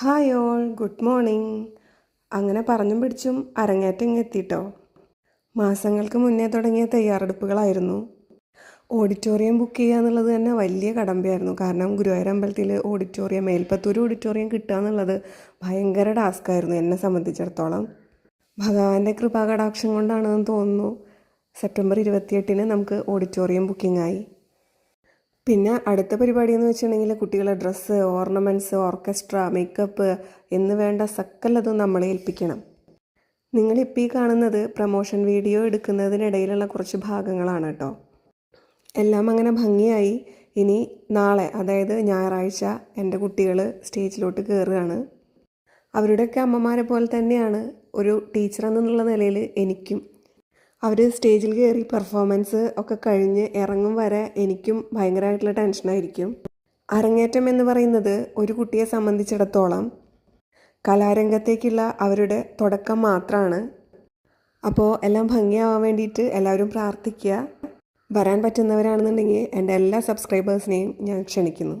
Hi all good morning അങ്ങനെ പറഞ്ഞും പിടിച്ചും അരങ്ങേറ്റം എത്തിയിട്ടോ മാസങ്ങൾക്ക് മുന്നേ തുടങ്ങിയ തയ്യാറെടുപ്പുകളായിരുന്നു. ഓഡിറ്റോറിയം ബുക്ക് ചെയ്യുക എന്നുള്ളത് തന്നെ വലിയ കടമ്പയായിരുന്നു. കാരണം ഗുരുവായൂർ അമ്പലത്തിൽ ഓഡിറ്റോറിയം മേൽപ്പത്തൂർ ഓഡിറ്റോറിയം കിട്ടുക എന്നുള്ളത് ഭയങ്കര ടാസ്ക്കായിരുന്നു എന്നെ സംബന്ധിച്ചിടത്തോളം. ഭഗവാന്റെ കൃപാകടാക്ഷം കൊണ്ടാണെന്ന് തോന്നുന്നു. സെപ്റ്റംബർ ഇരുപത്തിയെട്ടിന് നമുക്ക് ഓഡിറ്റോറിയം ബുക്കിംഗ് ആയി. പിന്നെ അടുത്ത പരിപാടി എന്ന് വെച്ചിട്ടുണ്ടെങ്കിൽ കുട്ടികളെ ഡ്രസ്സ് ഓർണമെന്റ്സ് ഓർക്കസ്ട്ര മേക്കപ്പ് എന്ന് വേണ്ട സക്കല്ലതും നമ്മളെ ഏൽപ്പിക്കണം. നിങ്ങളിപ്പോൾ ഈ കാണുന്നത് പ്രൊമോഷൻ വീഡിയോ എടുക്കുന്നതിനിടയിലുള്ള കുറച്ച് ഭാഗങ്ങളാണ് കേട്ടോ എല്ലാം അങ്ങനെ ഭംഗിയായി ഇനി നാളെ അതായത് ഞായറാഴ്ച എന്റെ കുട്ടികൾ സ്റ്റേജിലോട്ട് കയറുകയാണ് അവരുടെയൊക്കെ അമ്മമാരെ പോലെ തന്നെയാണ് ഒരു ടീച്ചർ എന്നുള്ള നിലയിൽ എനിക്കും അവർ സ്റ്റേജിൽ കയറി പെർഫോമൻസ് ഒക്കെ കഴിഞ്ഞ് ഇറങ്ങും വരെ എനിക്കും ഭയങ്കരമായിട്ടുള്ള ടെൻഷനായിരിക്കും. അരങ്ങേറ്റം എന്ന് പറയുന്നത് ഒരു കുട്ടിയെ സംബന്ധിച്ചിടത്തോളം കലാരംഗത്തേക്കുള്ള അവരുടെ തുടക്കം മാത്രമാണ് അപ്പോൾ എല്ലാം ഭംഗിയാവാൻ വേണ്ടിയിട്ട് എല്ലാവരും പ്രാർത്ഥിക്കുക. വരാൻ പറ്റുന്നവരാണെന്നുണ്ടെങ്കിൽ എന്റെ എല്ലാ സബ്സ്ക്രൈബേഴ്സിനെയും ഞാൻ ക്ഷണിക്കുന്നു.